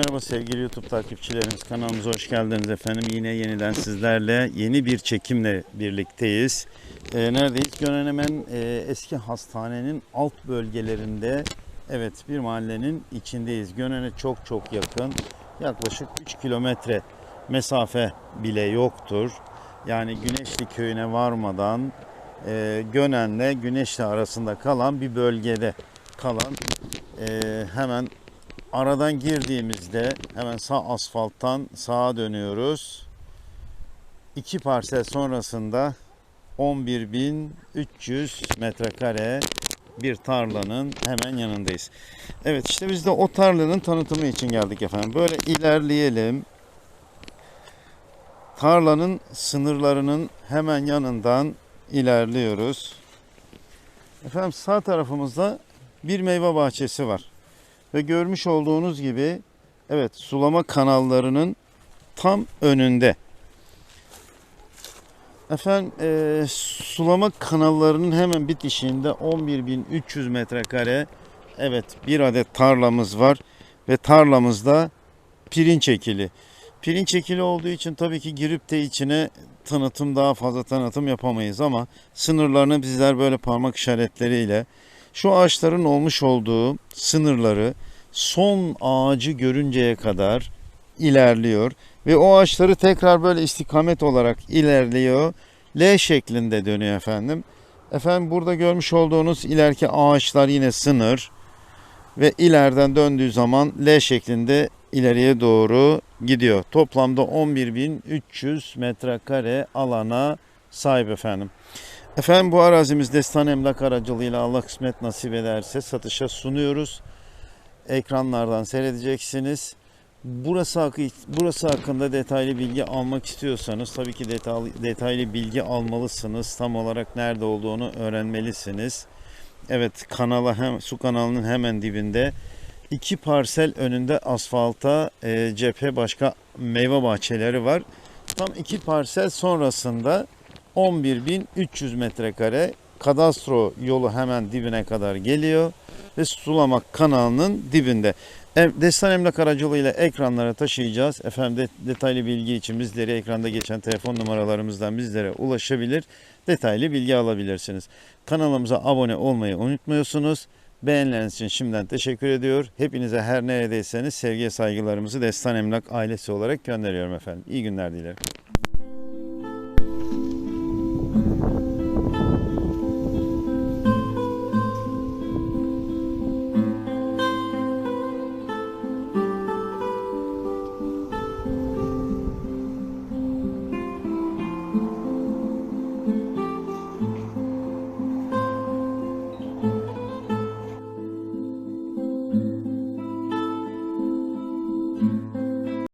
Merhaba sevgili YouTube takipçilerimiz kanalımıza hoş geldiniz efendim. Yine yeniden sizlerle yeni bir çekimle birlikteyiz. Ee, neredeyiz? Gönenemen e, eski hastanenin alt bölgelerinde evet bir mahallenin içindeyiz. Gönen'e çok çok yakın. Yaklaşık 3 kilometre mesafe bile yoktur. Yani Güneşli köyüne varmadan e, Gönen'le Güneşli arasında kalan bir bölgede kalan e, hemen aradan girdiğimizde hemen sağ asfalttan sağa dönüyoruz. İki parsel sonrasında 11.300 metrekare bir tarlanın hemen yanındayız. Evet işte biz de o tarlanın tanıtımı için geldik efendim. Böyle ilerleyelim. Tarlanın sınırlarının hemen yanından ilerliyoruz. Efendim sağ tarafımızda bir meyve bahçesi var. Ve görmüş olduğunuz gibi evet sulama kanallarının tam önünde. Efendim e, sulama kanallarının hemen bitişinde 11.300 metrekare evet bir adet tarlamız var ve tarlamızda pirinç ekili. Pirinç ekili olduğu için tabii ki girip de içine tanıtım daha fazla tanıtım yapamayız ama sınırlarını bizler böyle parmak işaretleriyle şu ağaçların olmuş olduğu sınırları son ağacı görünceye kadar ilerliyor ve o ağaçları tekrar böyle istikamet olarak ilerliyor. L şeklinde dönüyor efendim. Efendim burada görmüş olduğunuz ileriki ağaçlar yine sınır ve ileriden döndüğü zaman L şeklinde ileriye doğru gidiyor. Toplamda 11.300 metrekare alana sahip efendim. Efendim bu arazimiz Destan Emlak aracılığıyla Allah kısmet nasip ederse satışa sunuyoruz. Ekranlardan seyredeceksiniz. Burası, hakkı, burası hakkında detaylı bilgi almak istiyorsanız tabii ki detaylı, detaylı bilgi almalısınız. Tam olarak nerede olduğunu öğrenmelisiniz. Evet kanala hem su kanalının hemen dibinde iki parsel önünde asfalta e, cephe başka meyve bahçeleri var. Tam iki parsel sonrasında 11.300 metrekare kadastro yolu hemen dibine kadar geliyor ve sulama kanalının dibinde. Em- Destan Emlak aracılığıyla ekranlara taşıyacağız. Efendim de- detaylı bilgi için bizlere ekranda geçen telefon numaralarımızdan bizlere ulaşabilir. Detaylı bilgi alabilirsiniz. Kanalımıza abone olmayı unutmuyorsunuz. Beğenileriniz için şimdiden teşekkür ediyor. Hepinize her neredeyseniz sevgiye saygılarımızı Destan Emlak ailesi olarak gönderiyorum efendim. İyi günler dilerim.